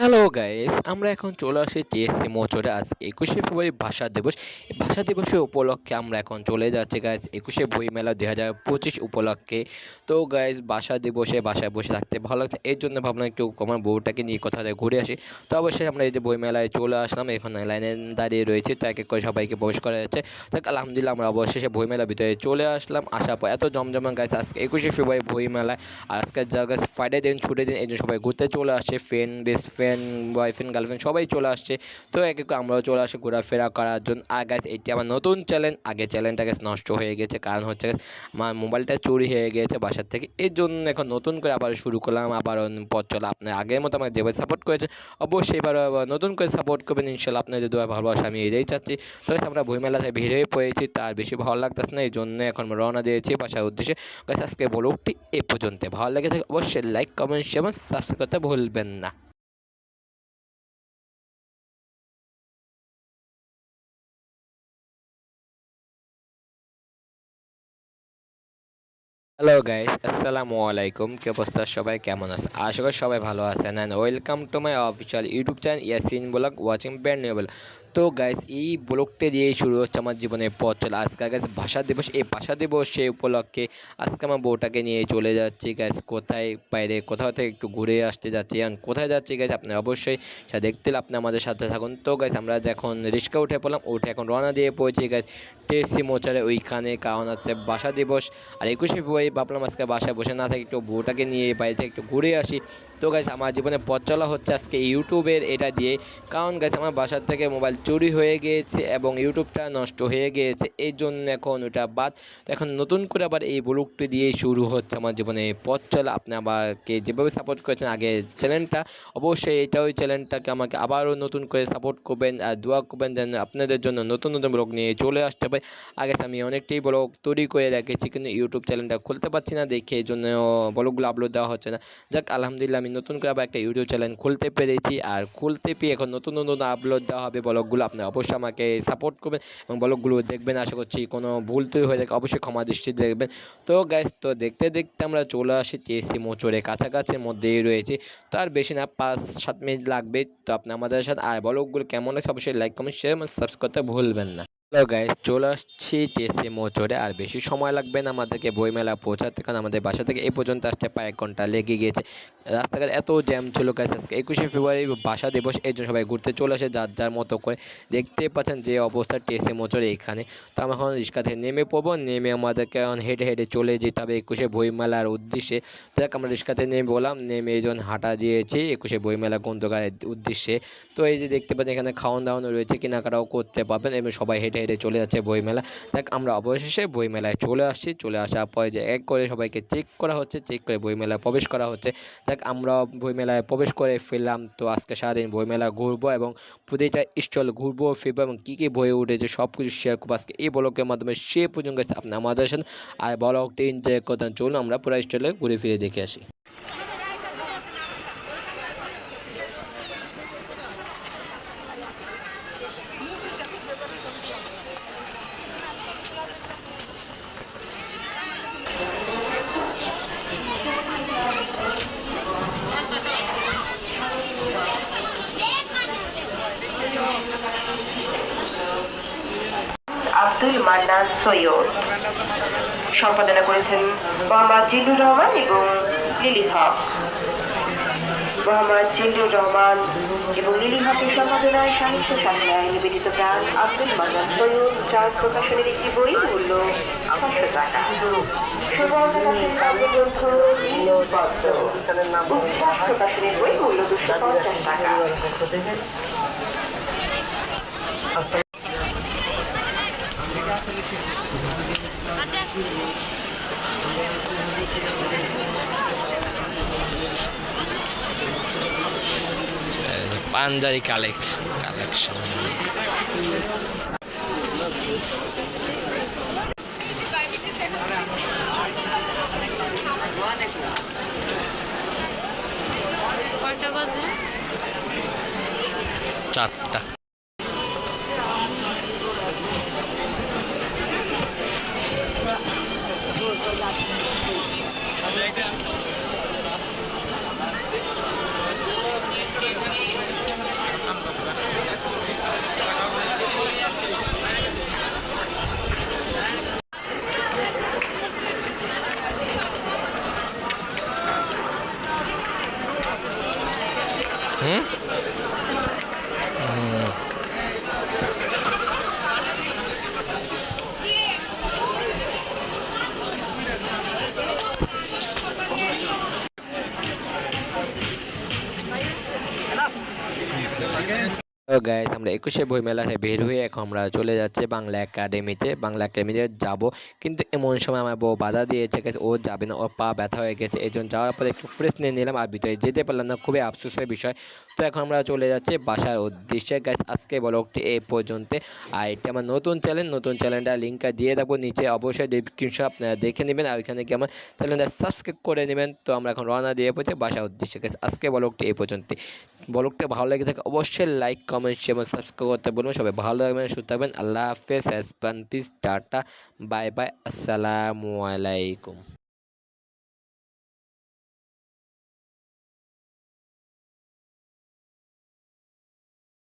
Hello guys আমরা এখন চলে আসি টিএসসি মোচরে আজ একুশে ফেব্রুয়ারি, ভাষা দিবস। ভাষা দিবসের উপলক্ষে আমরা এখন চলে যাচ্ছি গাইস একুশে বই মেলা দুই হাজার পঁচিশ উপলক্ষে। তো গাইস ভাষা দিবসে বাসায় বসে থাকতে ভালো লাগছে। এর জন্য ভাবলাম একটু আমার বউটাকে নিয়ে থেকে ঘুরে আসি। তো, অবশ্যই আমরা এই যে বই মেলায় চলে আসলাম, এখন লাইনে দাঁড়িয়ে রয়েছে, তো এক এক করে সবাইকে প্রবেশ করা যাচ্ছে। দেখ, আলহামদুলিল্লাহ আমরা অবশেষে বই মেলার ভিতরে চলে আসলাম। আসার পর এত জমজমা গাইস আজকে একুশে ফেব্রুয়ারি বই মেলায়। আর আজকের জায়গায় ফ্রাইডে দিন, ছুটির দিন, এই জন্য সবাই ঘুরতে চলে আসছে friend best friend boyfriend girlfriend সবাই চলে আসছে। তো এক এক আমরাও চলে আসি ঘোরাফেরা করার জন্য। আর গাছ এটি আমার নতুন চ্যালেঞ্জ আগে চ্যালেঞ্জটা গেছে নষ্ট হয়ে গেছে। কারণ হচ্ছে আমার মোবাইলটা চুরি হয়ে গিয়েছে বাসার থেকে। এর জন্য এখন নতুন করে আবার শুরু করলাম। আবার পথ চলা। আপনার আগের মতো আমাকে যেভাবে সাপোর্ট করেছে অবশ্যই এবার নতুন করে সাপোর্ট করবেন। ইনশাল্লাহ আপনাদের দোয়া ভালোবাসা আমি এটাই চাচ্ছি। তো guys, আমরা বইমেলাতে ভিড় হয়ে পড়েছি। তার বেশি ভালো লাগতেছে না। এই জন্য এখন রওনা দিয়েছি বাসার উদ্দেশ্যে। গাছ আজকে ব্লগটি এ পর্যন্ত ভালো লেগে থাকে অবশ্যই লাইক কমেন্ট এবং সাবস্ক্রাইব করতে ভুলবেন না। হ্যালো গাইস আসসালামু আলাইকুম কি অবস্থা? সবাই কেমন আছে? আশা করি সবাই ভালো আছেন। And welcome to my official YouTube channel Yasin blog watching band new তো গাইস এই ব্লগটি দিয়েই শুরু হচ্ছে আমার জীবনের পথ চলা। আজকে গাইস ভাষা দিবস, এই ভাষা দিবস সেই উপলক্ষে আজকে আমার বউটাকে নিয়ে চলে যাচ্ছি গাইস কোথায়, বাইরে, কোথাও থেকে একটু ঘুরে আসতে যাচ্ছি। And কোথায় যাচ্ছি গাইস আপনি অবশ্যই সেটা দেখতে আপনি আমাদের সাথে থাকুন। তো গাইস আমরা যখন রিক্সা উঠে পড়লাম, উঠে এখন রওনা দিয়ে পৌঁছে গাইস টেসি মোচারে ওইখানে। কারণ হচ্ছে ভাষা দিবস, আর একুশে ফেব্রুয়ারি ভাবলাম আজকে বাসায় বসে না থাকি একটু বউটাকে নিয়ে বাইরে থেকে একটু ঘুরে আসি। তো গাইস আমার জীবনে পথ চলা হচ্ছে আজকে ইউটিউবের এটা দিয়ে। কারণ গাইস আমার বাসার থেকে মোবাইল চুরি হয়ে গিয়েছে এবং ইউটিউবটা নষ্ট হয়ে গিয়েছে। এই জন্য এখন ওটা বাদ। এখন নতুন করে আবার এই ব্লগটি দিয়ে শুরু হচ্ছে আমার জীবনে পথ চলা। আপনি আমাকে যেভাবে সাপোর্ট করেছেন আগে চ্যানেলটা অবশ্যই এটা ওই চ্যানেলটাকে আমাকে আবারও নতুন করে সাপোর্ট করবেন আর দোয়া করবেন যেন আপনাদের জন্য নতুন নতুন ব্লগ নিয়ে চলে আসতে পারে। আগে আমি অনেকটাই ব্লগ তৈরি করে রেখেছি কিন্তু ইউটিউব চ্যানেলটা খুলতে পারছি না দেখে এই জন্য ব্লগগুলো আপলোড দেওয়া হচ্ছে না। যাক, আলহামদুলিল্লাহ আমি নতুন করে আবার একটা ইউটিউব চ্যানেল খুলতে পেরেছি। আর খুলতে পেয়ে এখন নতুন নতুন আপলোড দেওয়া হবে ব্লগগুলো আপনি অবশ্যই আমাকে সাপোর্ট করবেন এবং ব্লগগুলো দেখবেন। আশা করছি কোনো ভুল তৈরি হয়ে থাকে, অবশ্যই ক্ষমা দৃষ্টি দেখবেন। তো গ্যাস তো দেখতে দেখতে আমরা চলে আসি টিএসসি মোচরে কাছাকাছির মধ্যেই রয়েছে। তো আর বেশি না, পাঁচ সাত মিনিট লাগবে। তো আপনি আমাদের সাথে আর ব্লগগুলো কেমন লাগছে অবশ্যই লাইক কমেন্ট শেয়ার এবং সাবস্ক্রাইব করতে ভুলবেন না। হ্যালো গাইস চলে আসছি টিএসসি মোচরে আর বেশি সময় লাগবে না আমাদেরকে বইমেলা পৌঁছাতে, কারণ আমাদের বাসা থেকে এই পর্যন্ত আসতে প্রায় এক ঘণ্টা লেগে গিয়েছে। রাস্তাঘাট এত জ্যাম ছিল গাইস আজকে একুশে ফেব্রুয়ারি বাসা দিবস, এই জন্য সবাই ঘুরতে চলে আসে যার যার মতো করে। দেখতে পাচ্ছেন যে অবস্থা টিএসসি মোচরে এখানে। তো আমরা এখন রিক্সা থেকে নেমে পড়ব, নেমে আমাদেরকে এখন হেঁটে হেঁটে চলে যেতে হবে একুশে বইমেলার উদ্দেশ্যে। দেখ আমরা রিক্সাতে নেমে বললাম নেমে এই জন্য হাঁটা দিয়েছি একুশে বইমেলা গ্রন্থকারের উদ্দেশ্যে। তো এই যে দেখতে পাচ্ছেন, এখানে খাওয়ান দাওয়ানো রয়েছে, কেনাকাটাও করতে পারবেন এবং সবাই হেঁটে হেঁটে চলে যাচ্ছে বইমেলা। দেখ, আমরা অবশেষে বইমেলায় চলে আসছি। চলে আসার পরে যে এক করে সবাইকে চেক করা হচ্ছে চেক করে বইমেলায় প্রবেশ করা হচ্ছে। দেখ আমরা বইমেলায় প্রবেশ করে ফেললাম। তো আজকে সারাদিন বইমেলা ঘুরবো এবং প্রতিটা স্টল ঘুরবো, ফিরবো এবং কী কী বই উঠেছে সব কিছু শেয়ার করব। আজকে এই ব্লগের মাধ্যমে সে পর্যন্ত আপনি আমাদের সাথে, আর ব্লগটি এনজয় করতেন চলুন আমরা পুরো স্টলে ঘুরে ফিরে দেখে আসি। আব্দুল মান্নান সৈয়দ। সম্পাদনা করেছেন মোহাম্মদ জিল্লুর রহমান এবং লিলি হক। মোহাম্মদ জিল্লুর রহমান এবং লিলি হকের সম্পাদনায় সাহিত্য শাখায় নিবেদিত প্রাণ আব্দুল মান্নান সৈয়দ চার প্রকাশনের একটি বই মূল্য ছশো টাকা। প্রকাশনের বই মূল্য দুশো পঞ্চাশ টাকা। পাঞ্জাবি কালেকশন কালেকশন চারটা। again. তো গাইস আমরা একুশে বই মেলাতে বের হয়ে এখন আমরা চলে যাচ্ছি বাংলা একাডেমিতে। বাংলা একাডেমিতে যাব, কিন্তু এমন সময় আমার বউ বাধা দিয়েছে গেছে ও যাবে না, ওর পা ব্যথা হয়ে গেছে এই যাওয়ার পরে একটু ফ্রেশ নিয়ে নিলাম আর ভিতরে যেতে পারলাম না, খুবই আফসোসের বিষয়। তো এখন আমরা চলে যাচ্ছি বাসার উদ্দেশ্যে গাইস আজকে ব্লগটি এই পর্যন্ত। আর এটা আমার নতুন চ্যানেল নতুন চ্যানেলটা লিঙ্কটা দিয়ে দেবো নিচে অবশ্যই ডিসক্রিপশন আপনারা দেখে নেবেন, আর ওইখানে গিয়ে আমার চ্যানেলটা সাবস্ক্রাইব করে নেবেন। তো আমরা এখন রওনা দিয়ে পড়ছি বাসার উদ্দেশ্যে গাইস আজকে ব্লগটি এই পর্যন্ত ব্লগটা ভালো লেগে থাকে, অবশ্যই লাইক কমেন্ট এবং সাবস্ক্রাইব করতে বলবেন সবাই ভালো থাকবেন সুস্থ থাকবেন আল্লাহ হাফেজ হ্যাসপান পিস টাটা বাই বাই আসসালামু আলাইকুম